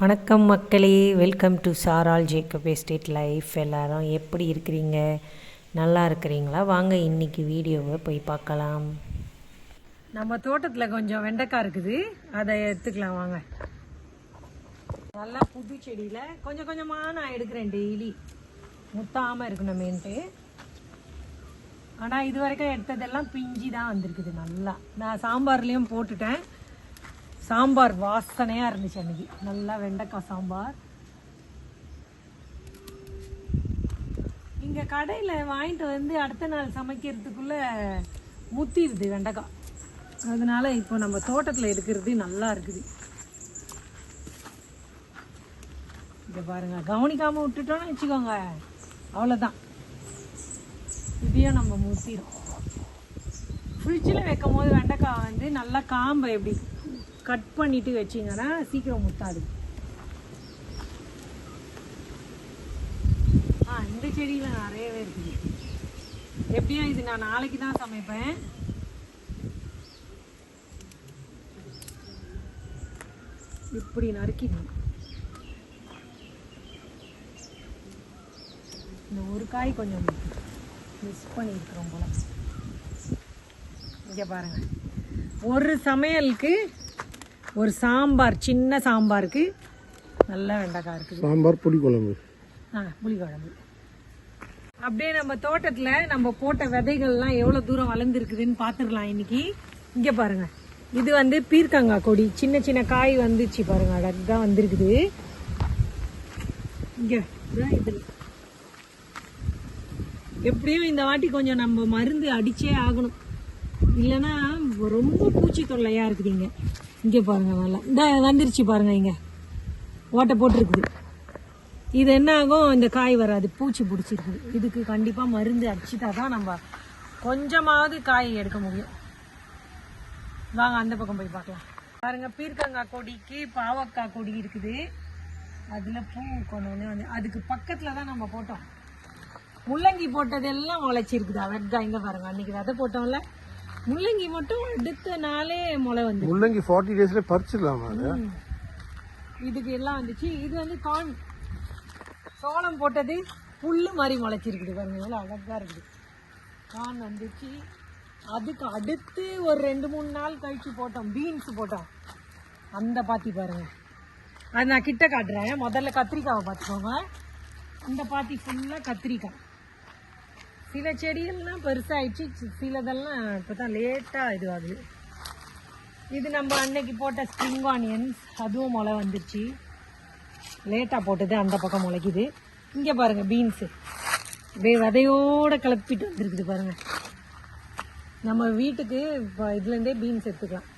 வணக்கம் மக்களே. Welcome to சாரால் ஜேக்கப் எஸ்டேட் லைஃப் எல்லாரும் எப்படி இருக்கிறீங்க? நல்லா இருக்கிறீங்களா? வாங்க இன்னைக்கு வீடியோவை போய் பார்க்கலாம். நம்ம தோட்டத்தில் கொஞ்சம் வெண்டைக்காய் இருக்குது. அதை எடுத்துக்கலாம் வாங்க. நல்லா புது செடியில் கொஞ்சம் கொஞ்சமாக நான் எடுக்கிறேன் டெய்லி முத்தாமல் இருக்கணுமேன்ட்டு. ஆனால் இது வரைக்கும் எடுத்ததெல்லாம் பிஞ்சி தான் வந்திருக்குது நல்லா. நான் சாம்பார்லேயும் போட்டுட்டேன். சாம்பார் வாசனையாக இருந்துச்சு அன்னைக்கு. நல்லா வெண்டைக்காய் சாம்பார். இங்கே கடையில் வாங்கிட்டு வந்து அடுத்த நாள் சமைக்கிறதுக்குள்ளே முத்திடுது வெண்டைக்காய். அதனால இப்போ நம்ம தோட்டத்தில் எடுக்கிறது நல்லா இருக்குது. இதை பாருங்கள் கவனிக்காமல் விட்டுட்டோம்னு வச்சுக்கோங்க. அவ்வளோதான் இதையும் நம்ம முத்திடும் ஃப்ரிட்ஜில் வைக்கும் போது வெண்டைக்காய் வந்து நல்லா காம்பை எப்படி கட் பண்ணிட்டு வச்சிங்கன்னா சீக்கிரம் முத்தாது ஆ இந்த செடியில் நிறையவே இருக்குது எப்படியும் இது நான் நாளைக்கு தான் சமைப்பேன். இப்படி நறுக்கிடணும். இந்த ஒரு காய் கொஞ்சம் மிஸ் பண்ணியிருக்கிறோம் போல. இங்கே பாருங்க. ஒரு சமையலுக்கு ஒரு சாம்பார் சின்ன சாம்பாருக்கு நல்ல வெண்டைக்காய் இருக்குது. சாம்பார் புளி குழம்பு ஆ புளிக்குழம்பு. அப்படியே நம்ம தோட்டத்தில் நம்ம போட்ட விதைகள்லாம் எவ்வளோ தூரம் வளர்ந்துருக்குதுன்னு பார்த்துடலாம் இன்னைக்கு. இங்கே பாருங்க. இது வந்து பீர்க்கங்காய் கொடி. சின்ன சின்ன காய் வந்துச்சு பாருங்க. அழகா வந்திருக்குது. இங்கே இது. எப்படியும் இந்த வாட்டி கொஞ்சம் நம்ம மருந்து அடிச்சே ஆகணும். இல்லைன்னா ரொம்ப பூச்சி தொல்லையாக இருக்குது இங்கே. இங்கே பாருங்க நல்லா இந்த வந்துருச்சு பாருங்க இங்கே. ஓட்டை போட்டிருக்குது. இது என்ன ஆகும்? இந்த காய் வராது. பூச்சி பிடிச்சிருக்குது இதுக்கு கண்டிப்பாக மருந்து அடிச்சுட்டா தான் நம்ம கொஞ்சமாவது காய் எடுக்க முடியும். வாங்க அந்த பக்கம் போய் பார்க்கலாம். பாருங்க பீர்க்கங்காய் கொடிக்கு பாவக்காய் கொடி இருக்குது. அதில் பூ கொண்டு வந்து அதுக்கு பக்கத்தில் தான் நம்ம போட்டோம். முள்ளங்கி போட்டதெல்லாம் முளைச்சிருக்குது. அழகா இங்கே பாருங்க. அன்னைக்கு விதை போட்டோம்ல. முள்ளங்கி மட்டும் அடுத்த நாளே முளை வந்து முள்ளங்கி ஃபார்ட்டி டேஸ்ல பறிச்சிடலாமா அது? இதுக்கு எல்லாம் வந்துச்சு. இது வந்து கார்ன் சோளம் போட்டது புல்லு மாதிரி முளைச்சிருக்குது பாருங்க. எவ்வளோ அழகா இருக்குது. கார்ன் வந்துச்சு. அதுக்கு அடுத்து ஒரு ரெண்டு மூணு நாள் கழிச்சு போட்டோம். பீன்ஸ் போட்டோம். அந்த பாத்தி பாருங்க. அது நான் கிட்ட காட்டுறேன். முதல்ல கத்திரிக்காவை பார்த்துக்கோங்க. இந்த பாத்தி ஃபுல்லாக கத்திரிக்காய். சில செடிகள்லாம் பெருசாகிடுச்சு சிலதெல்லாம் இப்போ தான் லேட்டாக இதுவாகுது. இது நம்ம அன்னைக்கு போட்ட ஸ்ப்ரிங் ஆனியன்ஸ் அதுவும் முளை வந்துருச்சு. லேட்டாக போட்டது அந்த பக்கம் முளைக்குது. இங்கே பாருங்கள் பீன்ஸு. வே விதையோடு கிளப்பிட்டு வந்துருக்குது பாருங்கள் நம்ம வீட்டுக்கு இப்போ இதுலேருந்தே பீன்ஸ் எடுத்துக்கலாம்.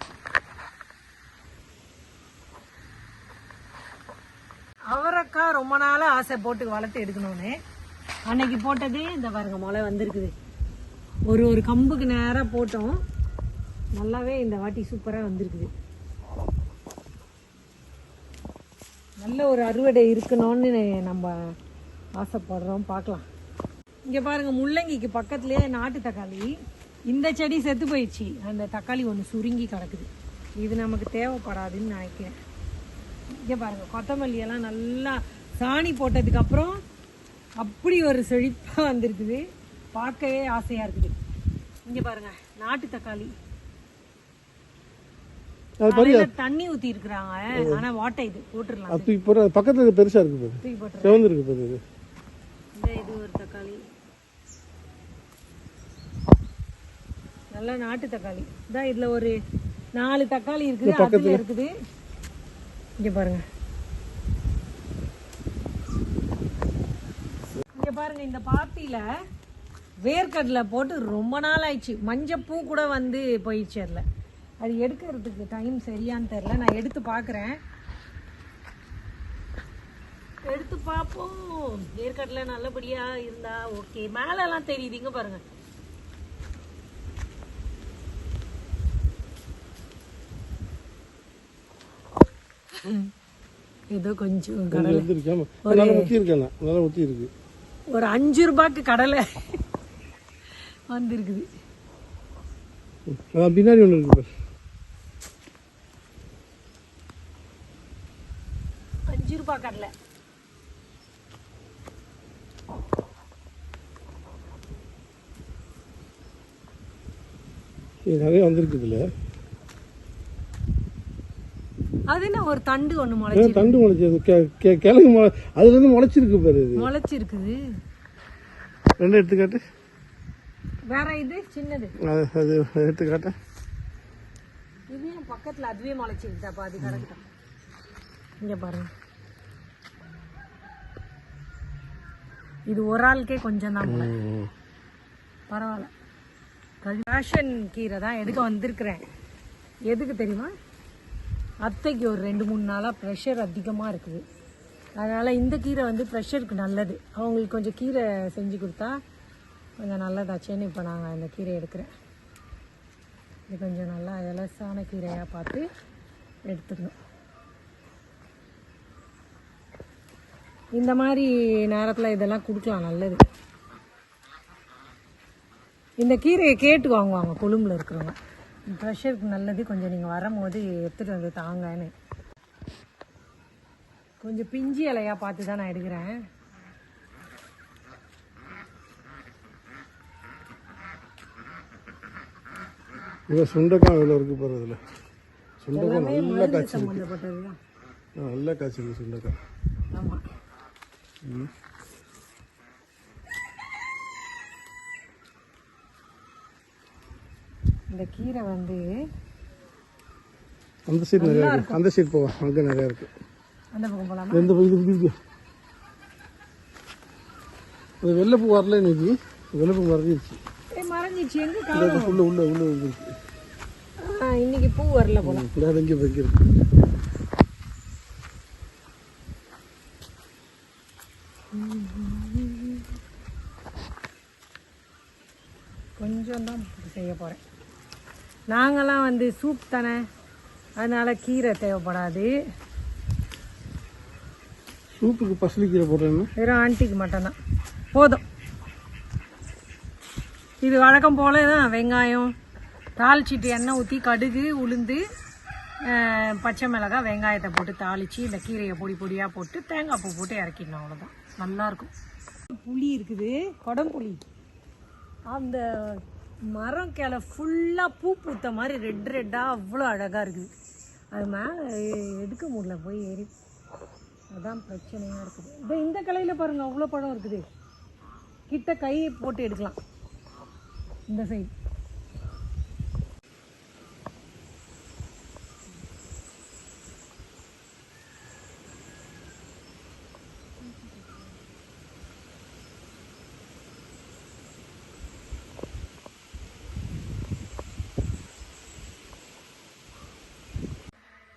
அவரைக்காய் ரொம்ப நாளாக ஆசை போட்டு வளர்த்து எடுக்கணும்னு. அன்னைக்கு போட்டதே இந்த பாருங்க முளை வந்திருக்குது. ஒரு ஒரு கம்புக்கு நேராக போட்டோம். நல்லாவே இந்த வாட்டி சூப்பராக வந்திருக்குது. நல்ல ஒரு அறுவடை இருக்கணும்னு நம்ம ஆசைப்படுறோம். பார்க்கலாம். இங்கே பாருங்க முள்ளங்கிக்கு பக்கத்துலேயே நாட்டு தக்காளி. இந்த செடி செத்து போயிடுச்சு. அந்த தக்காளி ஒன்று சுருங்கி கிடக்குது. இது நமக்கு தேவைப்படாதுன்னு நினைக்கிறேன். இங்கே பாருங்க கொத்தமல்லி எல்லாம் நல்லா சாணி போட்டதுக்கப்புறம் அப்படி ஒரு செழிப்பாக வந்திருக்குது. பார்க்கவே ஆசையாக இருக்குது. இங்கே பாருங்க நாட்டு தக்காளி. தண்ணி ஊத்தி இருக்கிறாங்க. ஆனா வாட்டை இது தூக்கி போட்டு அது பக்கத்துல பெருசா இருக்கு பாரு. தூக்கி போட்டுறேன். சிவந்து இருக்கு பாரு இது. இந்த இது ஒரு தக்காளி. நல்ல நாட்டு தக்காளி. இதான் இதுல ஒரு நாலு தக்காளி இருக்குது. அதுல இருக்குது. இங்க பாருங்க இங்க பாருங்க இந்த பாத்தியில வேர்க்கடலை போட்டு ரொம்ப நாள் ஆயிடுச்சு மஞ்சப்பூ கூட வந்து போயிடுச்சு அதுல. அது எடுக்கிறதுக்கு டைம் சரியான்னு தெரியல. நான் எடுத்து பார்க்குறேன் எடுத்து பார்ப்போம் வேர்க்கடலை நல்லபடியா இருந்தா ஓகே மேலெல்லாம் தெரியுது இங்க பாருங்க ஏதோ கொஞ்சம் நல்லா இருக்கேன் இருக்கு ஒரு அஞ்சு ரூபாய்க்கு கடலை வந்திருக்குது. ஆ, பின்னாடி ஒன்று இருக்கு. அஞ்சு ரூபாய் கடலை. நிறைய வந்திருக்கு இதில் அது என்ன ஒரு தண்டு ஒன்று முளைச்சி தண்டு முளைச்சது கிழங்கு முளை அதுலேருந்து முளைச்சிருக்கு பாரு இது. முளைச்சிருக்குது. ரெண்டு எடுத்துக்காட்டு. வேற இது சின்னது. அது எடுத்துக்காட்ட. இது பக்கத்துல அதுவே முளைச்சிருக்குதா பாதி கிடக்குதான் இங்க பாருங்க. இது ஒரு ஆளுக்கே கொஞ்சம் தான் பரவாயில்ல. ரேஷன் கீரை தான் எடுக்க வந்திருக்கிறேன். எதுக்கு தெரியுமா? அத்தைக்கு ஒரு ரெண்டு மூணு நாளாக ப்ரெஷர் அதிகமாக இருக்குது. அதனால் இந்த கீரை வந்து ப்ரெஷருக்கு நல்லது. அவங்களுக்கு கொஞ்சம் கீரை செஞ்சு கொடுத்தா கொஞ்சம் நல்லதாச்சேன்னு இப்போ நாங்கள் இந்த கீரை எடுக்கிறேன். இது கொஞ்சம் நல்லா இலசான கீரையாக பார்த்து எடுத்துக்கணும். இந்த மாதிரி நேரத்தில் இதெல்லாம் கொடுக்கலாம் நல்லது. இந்த கீரையை கேட்டு வாங்குவாங்க கொழும்பில் இருக்கிறவங்க. ப்ரெஷருக்கு நல்லது. கொஞ்சம் நீங்கள் வரும்போது எடுத்துகிட்டு வந்து தாங்கன்னு. கொஞ்சம் பிஞ்சி இலையாக பார்த்து தான் நான் எடுக்கிறேன். இதில் சுண்டைக்காய் எவ்வளோ இருக்கு பாரு இதில். சுண்டைக்காய் நல்லா மருந்து காய்ச்சி சம்மந்தப்பட்டது தான். நல்லா காய்ச்சிருக்கு சுண்டைக்காய். ஆமாம் இந்த கீரை வந்து அந்த சைடு நிறையா இருக்கு. அந்த சைடு போவோம். அங்கே நிறையா இருக்கு. அந்த பக்கம் போகலாமா இந்த இது இது அது வெள்ளைப்பூ வரல இன்னைக்கு. வெள்ளைப்பூ மறைஞ்சிருச்சு. மறைஞ்சிச்சு எங்க காணும்? உள்ள உள்ள உள்ள இருக்கு. இன்னைக்கு பூ வரல போல. அது இங்கே வைக்கிறது கொஞ்சம் தான் செய்ய போகிறேன் நாங்களாம் வந்து சூப் தானே? அதனால கீரை தேவைப்படாது. சூப்புக்கு பசலி கீரை போடுறேன்னா வெறும் ஆண்டிக்கு மட்டும்தான். போதும். இது வழக்கம் போல தான் வெங்காயம் தாளிச்சிட்டு எண்ணெய் ஊற்றி கடுகு உளுந்து பச்சை மிளகாய் வெங்காயத்தை போட்டு தாளித்து இந்த கீரையை பொடி பொடியாக போட்டு தேங்காய் பூ போட்டு இறக்கிடணும் அவ்வளோதான் நல்லாயிருக்கும் புளி இருக்குது. குடம்புளி. அந்த மரம் கிளை ஃபுல்லாக பூ பூத்த மாதிரி ரெட் ரெட்டாக அவ்வளோ அழகாக இருக்குது. அது மேலே எடுக்க முடியல போய் ஏறி. அதான் பிரச்சனையாக இருக்குது. இதோ இந்த கலையில் பாருங்கள் அவ்வளோ பழம் இருக்குது. கிட்ட கை போட்டு எடுக்கலாம். இந்த சைடு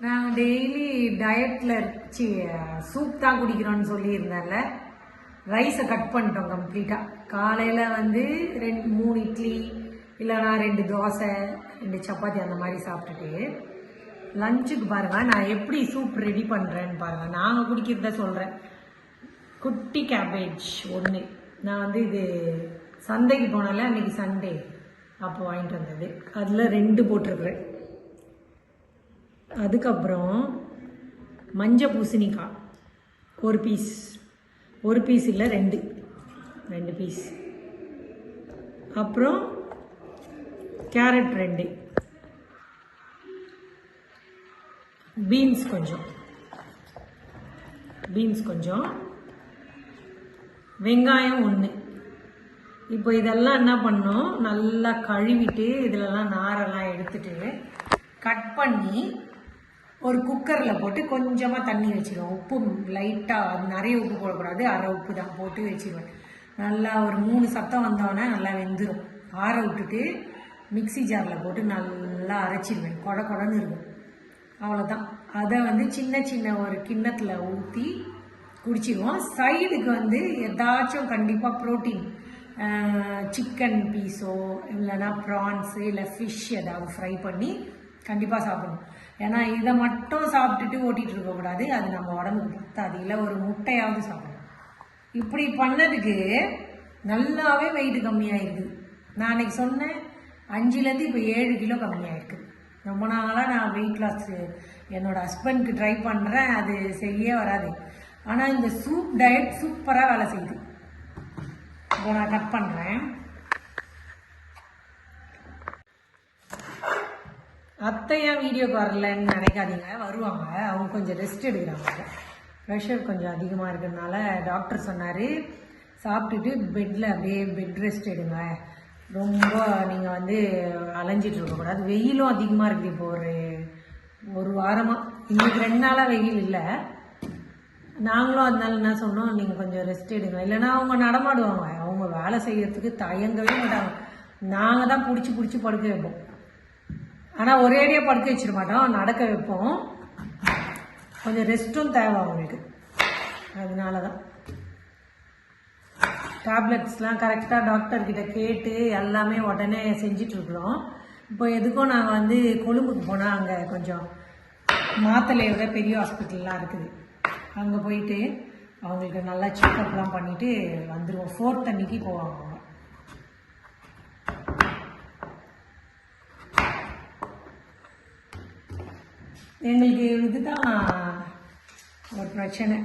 நான் டெய்லி டயட்டில் சி சூப் தான் குடிக்கிறோன்னு சொல்லியிருந்தேன்ல. ரைஸை கட் பண்ணிட்டோம் கம்ப்ளீட்டாக காலையில் வந்து ரெண்டு மூணு இட்லி இல்லைனா ரெண்டு தோசை ரெண்டு சப்பாத்தி அந்த மாதிரி சாப்பிட்டுட்டு லஞ்சுக்கு பாருங்கள் நான் எப்படி சூப் ரெடி பண்ணுறேன்னு பாருங்கள் நாங்கள் குடிக்கிறத சொல்கிறேன் குட்டி கேபேஜ் ஒன்று நான் வந்து இது சந்தைக்கு போனால அன்னைக்கு சண்டே அப்போ வாங்கிட்டு வந்தது. அதில் ரெண்டு போட்டிருக்குறேன். அதுக்கப்புறம் மஞ்சள் பூசணிக்காய். ஒரு பீஸ் ஒரு பீஸ் இல்லை ரெண்டு. ரெண்டு பீஸ் அப்புறம் கேரட் ரெண்டு. பீன்ஸ் கொஞ்சம். பீன்ஸ் கொஞ்சம். வெங்காயம் ஒன்று இப்போ இதெல்லாம் என்ன பண்ணோம்? நல்லா கழுவிட்டு இதிலலாம் நாரெல்லாம் எடுத்துட்டு கட் பண்ணி ஒரு குக்கரில் போட்டு கொஞ்சமாக தண்ணி வச்சிருவோம். உப்பு லைட்டாக அது நிறைய உப்பு போடக்கூடாது. அரை உப்பு தான் போட்டு வச்சிருவேன். நல்லா ஒரு மூணு சத்தம் வந்தோடனே நல்லா வெந்துடும் ஆற விட்டுட்டு மிக்ஸி ஜாரில் போட்டு நல்லா அரைச்சிடுவேன் கொட கொடன்னு இருக்கும். அவ்வளோதான் அதை வந்து சின்ன சின்ன ஒரு கிண்ணத்தில் ஊற்றி குடிச்சிடுவோம் சைடுக்கு வந்து ஏதாச்சும் கண்டிப்பாக ப்ரோட்டீன் சிக்கன் பீஸோ இல்லைன்னா ப்ரான்ஸு இல்லை ஃபிஷ் ஏதாவது ஃப்ரை பண்ணி கண்டிப்பாக சாப்பிடணும். ஏன்னா இதை மட்டும் சாப்பிட்டுட்டு ஓட்டிகிட்டு இருக்கக்கூடாது அது நம்ம உடம்புக்கு பத்தாது. இல்லை ஒரு முட்டையாவது சாப்பிடணும். இப்படி பண்ணதுக்கு நல்லாவே வெயிட் கம்மியாயிருக்குது நான் அன்றைக்கி சொன்னேன் அஞ்சுலேருந்து இப்போ ஏழு கிலோ கம்மியாயிருக்கு. ரொம்ப நாளாக நான் வெயிட் லாஸ் என்னோட ஹஸ்பண்ட்க்கு ட்ரை பண்ணுறேன் அது சரியே வராது. ஆனால் இந்த சூப் டயட் சூப்பராக வேலை செய்யுது. இப்போ நான் கட் பண்ணுறேன் அத்தை ஏன் வீடியோக்கு வரலன்னு நினைக்காதீங்க. வருவாங்க. அவங்க கொஞ்சம் ரெஸ்ட் எடுக்கிறாங்க. ப்ரெஷர் கொஞ்சம் அதிகமாக இருக்கிறதுனால டாக்டர் சொன்னார் சாப்பிட்டுட்டு பெட்டில் அப்படியே பெட் ரெஸ்ட் எடுங்க. ரொம்ப நீங்கள் வந்து அலைஞ்சிட்டு இருக்கக்கூடாது வெயிலும் அதிகமாக இருக்குது இப்போ ஒரு ஒரு வாரமாக இன்னைக்கு ரெண்டு நாளாக வெயில் இல்லை. நாங்களும் அதனால என்ன சொன்னோம் நீங்கள் கொஞ்சம் ரெஸ்ட் எடுங்க. இல்லைன்னா அவங்க நடமாடுவாங்க. அவங்க வேலை செய்யறதுக்கு தயங்கவே மாட்டாங்க. நாங்கள் தான் பிடிச்சி பிடிச்சி படுக்க வைப்போம். ஆனால் ஒரேடியாக படுக்க வச்சிட மாட்டோம் நடக்க வைப்போம். கொஞ்சம் ரெஸ்ட்டும் தேவை அவங்களுக்கு. அதனால தான் டேப்லெட்ஸ்லாம் கரெக்டாக டாக்டர்கிட்ட கேட்டு எல்லாமே உடனே செஞ்சிட்ருக்குறோம் இப்போ எதுக்கும் நாங்கள் வந்து கொழும்புக்கு போனால் அங்கே கொஞ்சம் மாத்தலையோட விட பெரிய ஹாஸ்பிட்டல்லாம் இருக்குது. அங்கே போயிட்டு அவங்களுக்கு நல்லா செக்கப்லாம் பண்ணிவிட்டு வந்துடுவோம் ஃபோர்த் அன்னைக்கு போவாங்க அவங்க எங்களுக்கு இதுதான் ஒரு பிரச்சனை.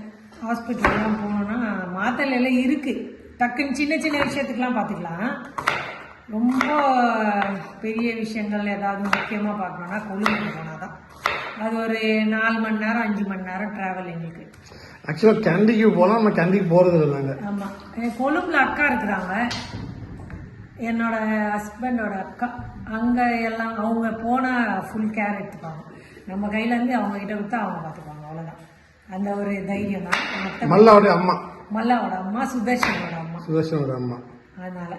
ஹாஸ்பிட்டல்லாம் போனோம்னா மாத்தலையில் இருக்குது டக்குன்னு சின்ன சின்ன விஷயத்துக்கெலாம் பார்த்துக்கலாம். ரொம்ப பெரிய விஷயங்கள் ஏதாவது முக்கியமாக பார்க்கணுன்னா கொழும்புக்கு போனால் தான் அது ஒரு நாலு மணி நேரம் அஞ்சு மணி நேரம் ட்ராவல் எங்களுக்கு. ஆக்சுவலாக கேண்டிக்கு போனால் நம்ம கேண்டிக்கு போகிறது இல்லை நாங்கள் ஆமாம் கொழும்புல அக்கா இருக்கிறாங்க. என்னோட ஹஸ்பண்டோட அக்கா. அங்கே எல்லாம் அவங்க போனால் ஃபுல் கேர் எடுத்துப்பாங்க. நம்ம கையிலேருந்து அவங்க கிட்ட கொடுத்தா அவங்க பார்த்துப்பாங்க அவ்வளோதான் அந்த ஒரு தைரியம் தான். மற்ற மல்லாவுடைய அம்மா. மல்லாவோட அம்மா சுதர்ஷனோட அம்மா. சுதர்ஷனோட அம்மா. அதனால.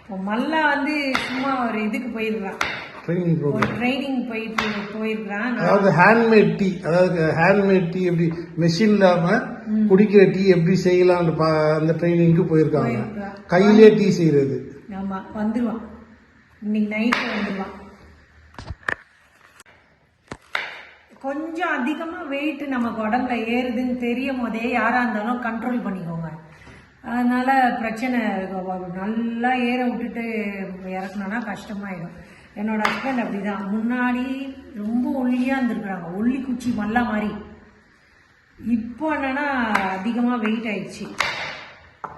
இப்போ மல்லா வந்து சும்மா ஒரு இதுக்கு போயிருக்கிறான். ட்ரைனிங் ப்ரோக்ராம் ட்ரைனிங் போயிட்டு போயிருக்கிறான். அதாவது ஹேண்ட்மேட் டீ அதாவது ஹேண்ட்மேட் டீ எப்படி மெஷின் இல்லாம குடிக்கிற டீ எப்படி செய்யலாம்னு பா- அந்த ட்ரைனிங்க்கு போயிருக்காங்க. கையிலே டீ செய்யறது ஆமா வந்துருவான். இன்னைக்கு நைட்டு வந்துருவான். கொஞ்சம் அதிகமாக வெயிட் நமக்கு உடம்புல ஏறுதுன்னு தெரியும் போதே யாராக இருந்தாலும் கண்ட்ரோல் பண்ணிக்கோங்க. அதனால் பிரச்சனை நல்லா ஏற விட்டுட்டு இறக்கணும்னா கஷ்டமாயிடும். என்னோட ஹஸ்பண்ட் அப்படிதான். முன்னாடி ரொம்ப ஒல்லியாக இருந்திருக்கிறாங்க. ஒல்லி குச்சி மல்லா மாதிரி. இப்போ என்னென்னா அதிகமாக வெயிட் ஆயிடுச்சு.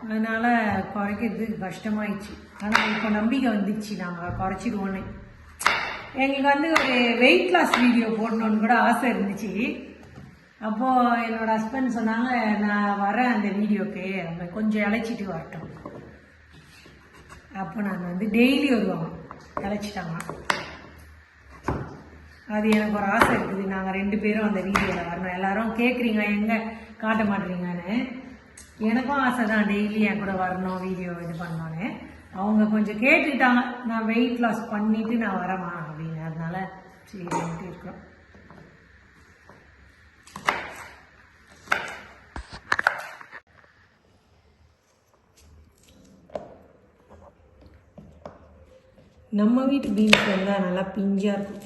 அதனால் குறைக்கிறது கஷ்டமாயிடுச்சு. ஆனால் இப்போ நம்பிக்கை வந்துச்சு. நாங்கள் குறைச்சிடுவோன்னு எங்களுக்கு வந்து ஒரு வெயிட் லாஸ் வீடியோ போடணுன்னு கூட ஆசை இருந்துச்சு. அப்போது என்னோட ஹஸ்பண்ட் சொன்னாங்க நான் வரேன் அந்த வீடியோக்கு நம்ம கொஞ்சம் இழைச்சிட்டு வரட்டும். அப்போ நான் வந்து டெய்லி வருவாங்க இழைச்சிட்டாங்க அது எனக்கு ஒரு ஆசை இருக்குது. நாங்கள் ரெண்டு பேரும் அந்த வீடியோவில் வரணும். எல்லாரும் கேட்குறீங்க எங்கே காட்ட மாட்டீங்கன்னு எனக்கும் ஆசை தான் டெய்லி என் கூட வரணும் வீடியோ இது பண்ணோன்னு அவங்க கொஞ்சம் கேட்டுக்கிட்டாங்க. நான் வெயிட் லாஸ் பண்ணிவிட்டு நான் வரேம்மா. சரின்ட்டு இருக்கோம். நம்ம வீட்டு பீன்ஸ் வந்தால் நல்லா பிஞ்சாக இருக்கும்.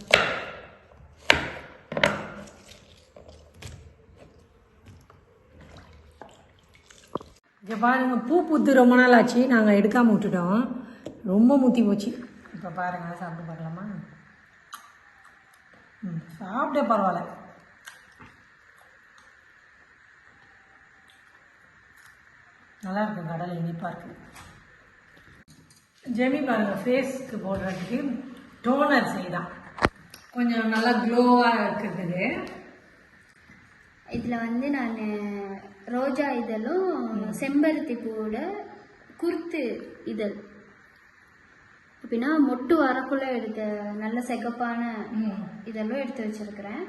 இங்கே பாருங்க பூ பூத்து ரொம்ப நாள் ஆச்சு நாங்கள் எடுக்காமல் விட்டுட்டோம். ரொம்ப முத்தி போச்சு. இப்போ பாருங்க சாப்பிட்டு பார்க்கலாமா? சாப்பிட்டே பரவாயில்ல. நல்லா இருக்கு கடலை இனிப்பாக இருக்கு. ஜெமி பாருங்க ஃபேஸ்க்கு போடுறதுக்கு டோனர் செய்தான். கொஞ்சம் நல்லா க்ளோவாக இருக்கிறதுக்கு இதில் வந்து நான் ரோஜா இதழும் செம்பருத்தி பூவோட குருத்து இதழ். அப்படின்னா மொட்டு வரக்குள்ள எடுத்த நல்ல சிகப்பான இதெல்லாம் எடுத்து வச்சிருக்கிறேன்.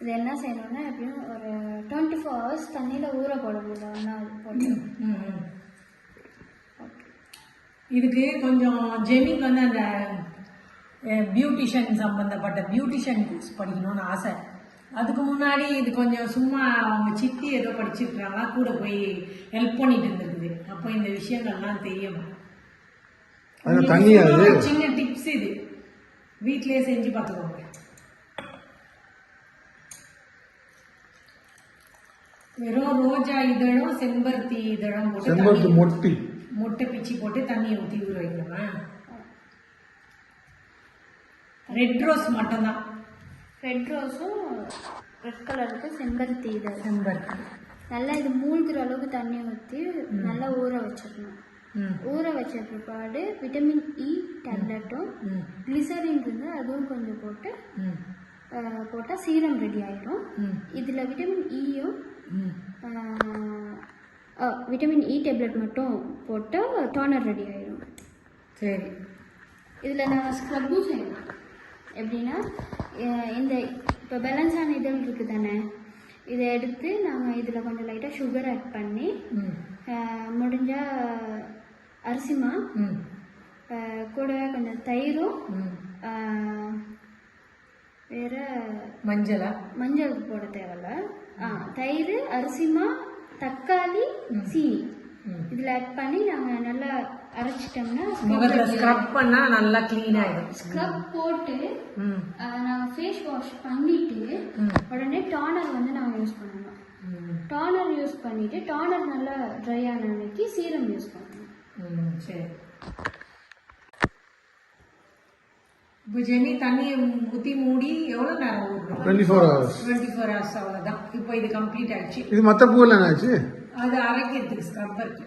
இது என்ன செய்யணும்னா எப்படியும் ஒரு டுவெண்ட்டி ஃபோர் ஹவர்ஸ் தண்ணியில் ஊற போடணும். இதை ஒன்றா போட்டு. இதுக்கு கொஞ்சம் ஜெமிக்கு வந்து அந்த பியூட்டிஷியன் சம்பந்தப்பட்ட பியூட்டிஷியன் கோர்ஸ் படிக்கணும்னு ஆசை. அதுக்கு முன்னாடி இது கொஞ்சம் சும்மா அவங்க சித்தி ஏதோ படிச்சிருக்கிறாங்களா கூட போய் ஹெல்ப் பண்ணிட்டு இருந்திருக்குது. அப்போ இந்த விஷயங்கள்லாம் தெரியும். அது தண்ணியா அது ஒரு சின்ன டிப்ஸ் இது. வீட்டிலேயே செஞ்சு பார்த்துக்கோங்க. வெறும் ரோஜா இதழும் செம்பருத்தி இதழும் போட்டு செம்பருத்தி தண்ணி- மொட்டி. முட்டை பிச்சு போட்டு தண்ணியை ஊற்றி ஊற வைக்கணுமா? ரெட் ரோஸ் மட்டும்தான். ரெட் ரோஸும் ரெட் கலருக்கு செம்பருத்தி இது செம்பருத்தி. நல்லா இது மூழ்கிற அளவுக்கு தண்ணி ஊற்றி நல்லா ஊற வச்சிடணும். ஊற வச்ச பிற்பாடு விட்டமின் இ டேப்லெட்டும் கிளிசரின் இருந்து அதுவும் கொஞ்சம் போட்டு போட்டால் சீரம் ரெடி ஆயிடும். இதில் விட்டமின் இயும் விட்டமின் இ டேப்லெட் மட்டும் போட்டால் டோனர் ரெடி ஆயிடும். சரி. இதில் நான் ஸ்க்ரப்பும் செய்யணும். எப்படின்னா இந்த இப்போ பேலன்ஸான இதழ் இருக்குது தானே இதை எடுத்து நாங்கள் இதில் கொஞ்சம் லைட்டாக சுகர் ஆட் பண்ணி ம். அஹ் முடிஞ்சா அரிசிமா? கூடவே கொஞ்சம் தயிரும் வேற மஞ்சளா? மஞ்சள் போட தேவையில்ல. ஆ தயிர் அரிசிமா தக்காளி சீனி. இதில் ஆட் பண்ணி நாங்கள் நல்லா அரைச்சிட்டோம்னா முகத்தில் ஸ்க்ரப் பண்ணால் நல்லா க்ளீன் ஆகிடும் ஸ்க்ரப் போட்டு நாங்கள் ஃபேஸ் வாஷ் பண்ணிட்டு. உடனே டானர் வந்து நாங்கள் யூஸ் பண்ணணும். டானர் யூஸ் பண்ணிட்டு டானர் நல்லா ட்ரை ஆன அன்னைக்கு சீரம் யூஸ் பண்ணணும். ம் சரி. இப்போ ஜெனி தண்ணியை ஊற்றி மூடி எவ்வளோ நேரம் ஊறணும் twenty four hours twenty four hours அவ்வளோதான் இப்போ இது கம்ப்ளீட் ஆயிடுச்சு. இது மற்ற பூவில் என்னாச்சு அது அரைக்கிறதுக்கு ஸ்க்ரப்பருக்கு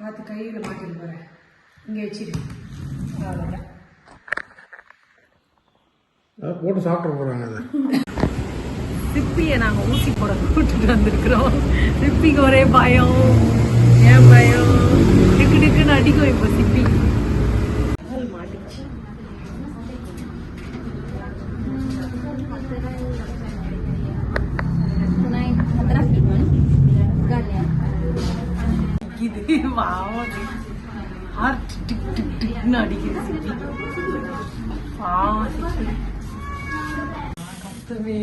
பார்த்து கையில் மாட்டிட்டு போகிறேன் இங்கே வச்சிரு. அவ்வளோதான் போட்டு சாப்பிட போகிறாங்க அதை. ரிப்பியை நாங்கள் ஊசி போட கூப்பிட்டு வந்திருக்கிறோம். ரிப்பிக்கு ஒரே பயம். ஏன் பயம்? டிக்கு டிக்குன்னு அடிக்கும் இப்போ சிப்பி. மாட்டுச்சு. இது பாவம். ஹார்ட் டிக் டிக் டிக்னு அடிக்குது பாவம் சிப்பி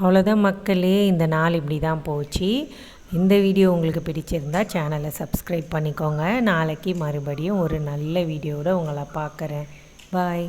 அவ்வளோதான் மக்களே இந்த நாள் இப்படி தான் போச்சு. இந்த வீடியோ உங்களுக்கு பிடிச்சிருந்தா சேனலை சப்ஸ்கிரைப் பண்ணிக்கோங்க. நாளைக்கு மறுபடியும் ஒரு நல்ல வீடியோவோட உங்களை பார்க்குறேன். பாய்